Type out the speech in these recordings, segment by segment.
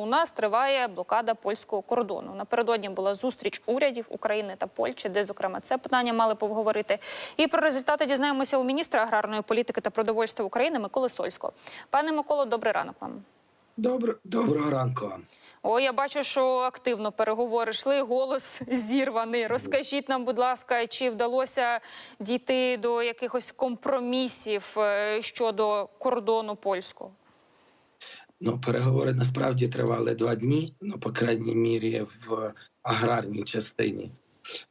У нас триває блокада польського кордону. Напередодні була зустріч урядів України та Польщі, де зокрема це питання мали поговорити. І про результати дізнаємося у міністра аграрної політики та продовольства України Миколи Сольського. Пане Миколо, добрий ранок вам. Добро, доброго ранку вам. О, я бачу, що активно переговори йшли. Голос зірваний. Розкажіть нам, будь ласка, чи вдалося дійти до якихось компромісів е, щодо кордону польського? Ну, переговори насправді тривали два дні, ну, по крайній мірі, в аграрній частині.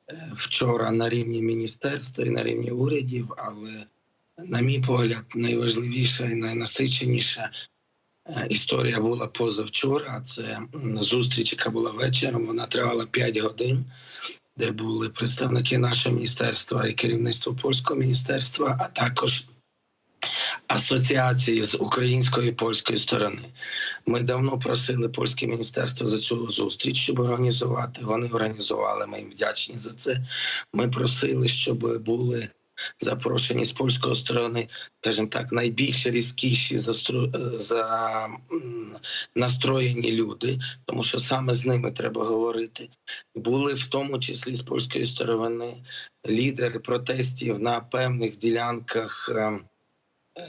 Е, Вчора на рівні міністерства і на рівні урядів, але, на мій погляд, найважливіша і найнасиченіша е, історія була позавчора. Це зустріч, яка була вечором. Вона тривала 5 годин, де були представники нашого міністерства і керівництво польського міністерства, а також асоціації з української і польської сторони. Ми давно просили польське міністерство за цю зустріч, щоб організувати. Вони організували. Ми їм вдячні за це. Ми просили, щоб були запрошені з польської сторони, скажімо так, найбільш різкіші застру... е, за настроєні люди, тому що саме з ними треба говорити. Були в тому числі з польської сторони лідери протестів на певних ділянках.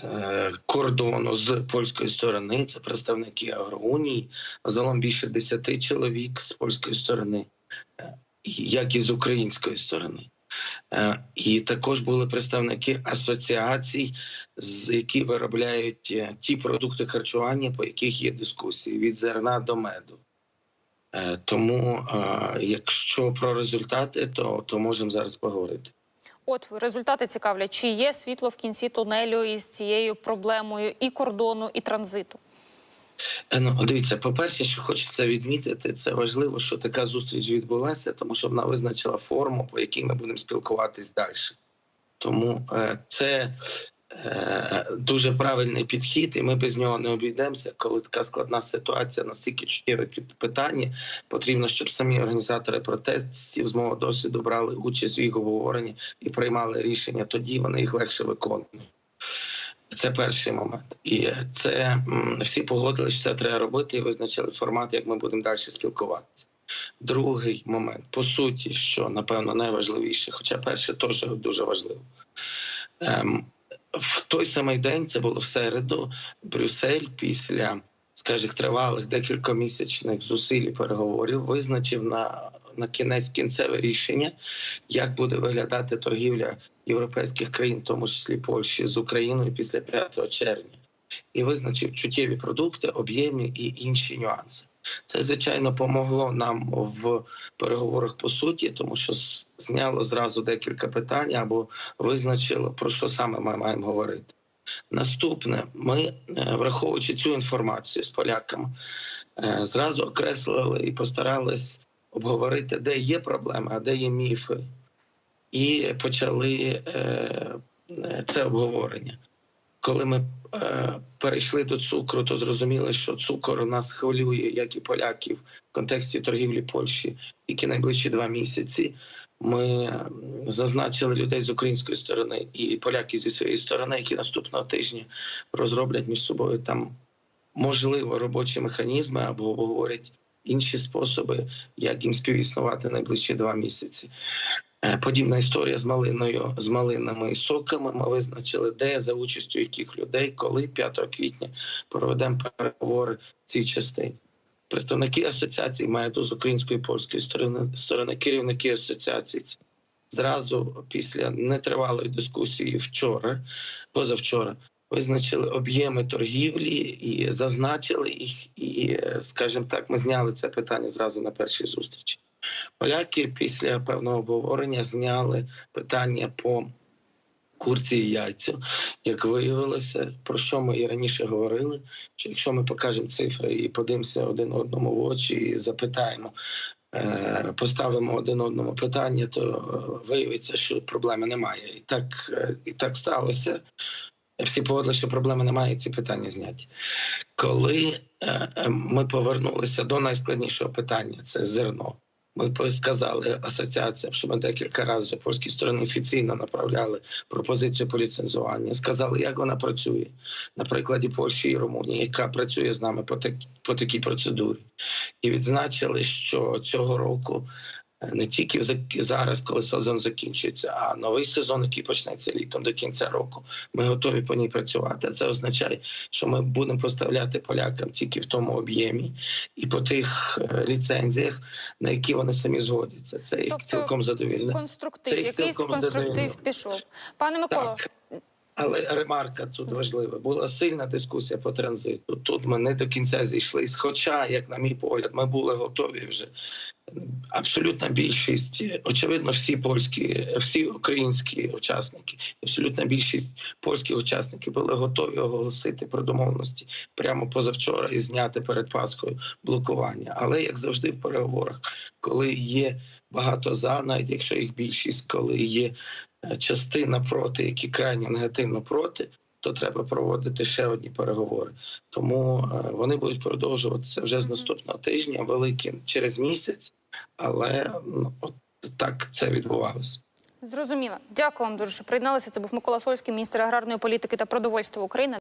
Е, кордону з польської сторони. Це представники агроуній, загалом більше десяти чоловік з польської сторони, е, як і з української сторони. Е, І також були представники асоціацій, з які виробляють ті продукти харчування, по яких є дискусії від зерна до меду. Тому, якщо про результати, то, то можемо зараз поговорити. От результати цікавлять, чи є світло в кінці тунелю із цією проблемою і кордону, і транзиту. Е, Ну, дивіться, по-перше, що хочеться відмітити, це важливо, що така зустріч відбулася, тому що вона визначила форму, по якій ми будемо спілкуватись далі. Тому е, це дуже правильний підхід, і ми без нього не обійдемося. Коли така складна ситуація, настільки чуттєве питання, потрібно, щоб самі організатори протестів з мого досвіду брали участь в їх обговоренні і приймали рішення. Тоді вони їх легше виконують. Це перший момент, і це всі погодилися, що це треба робити, і визначили формат, як ми будемо далі спілкуватися. Другий момент, по суті, що напевно найважливіше, хоча перше теж дуже важливо. Ем, в той самий день, це було в середу, Брюссель після, скажімо, тривалих декількомісячних зусиль і переговорів визначив на, на кінець кінцеве рішення, як буде виглядати торгівля європейських країн, в тому числі Польщі, з Україною після 5 червня, і визначив чуттєві продукти, об'єми і інші нюанси. Це звичайно помогло нам в переговорах по суті, тому що зняло зразу декілька питань або визначило про що саме ми маємо говорити. Наступне, ми, е, враховуючи цю інформацію з поляками, е, зразу окреслили і постарались обговорити, де є проблеми, а де є міфи і почали е, це обговорення. Коли ми перейшли до цукру, то зрозуміли, що цукор нас хвилює, як і поляків, в контексті торгівлі Польщі, тільки найближчі два місяці. Ми е, зазначили людей з української сторони і поляки зі своєї сторони, які наступного тижня розроблять між собою там можливо робочі механізми або обговорять інші способи, як їм співіснувати найближчі два місяці. Подібна історія з малиною, з малинами і соками. Ми визначили, де за участю яких людей, коли 5 квітня проведемо переговори в цій частині. Представники асоціації мають з української і польської сторони, сторони керівники асоціації. Зразу після нетривалої дискусії вчора, позавчора, визначили об'єми торгівлі і зазначили їх. І, скажімо так, ми зняли це питання зразу на першій зустрічі. Поляки після певного обговорення зняли питання по курці і яйцю. Як виявилося, про що ми і раніше говорили, що якщо ми покажемо цифри і подивимося один одному в очі і запитаємо, е, поставимо один одному питання, то е, виявиться, що проблеми немає. І так, е, і так сталося. Всі погодили, що проблеми немає, і ці питання зняті. Коли ми повернулися до найскладнішого питання, це зерно. Ми сказали асоціаціям, що ми декілька разів з польської сторони офіційно направляли пропозицію по ліцензуванню. Сказали, як вона працює на прикладі Польщі і Румунії, яка працює з нами по, так, по такій процедурі, і відзначили, що цього року не тільки зараз, коли сезон закінчується, а новий сезон, який почнеться літом до кінця року, ми готові по ній працювати. Це означає, що ми будемо поставляти полякам тільки в тому об'ємі і по тих е, ліцензіях, на які вони самі згодяться. Це їх Тобто цілком задовільне. Конструктив, Це якийсь цілком конструктив пішов. Пане Миколо, Так. Але ремарка тут важлива. Була сильна дискусія по транзиту. Тут ми не до кінця зійшли. Хоча, як на мій погляд, ми були готові вже. Абсолютна більшість, очевидно, всі польські, всі українські учасники, абсолютна більшість польських учасників були готові оголосити про домовленості прямо позавчора і зняти перед Пасхою блокування. Але як завжди в переговорах, коли є багато за, навіть якщо їх більшість, коли є е, частина проти, які крайне негативно проти, то треба проводити ще одні переговори. Тому е, вони будуть продовжуватися вже з наступного тижня, великі через місяць, але ну, от так це відбувалося. зрозуміло. Дякую вам дуже, що приєдналися. Це був Микола Сольський, міністр аграрної політики та продовольства України.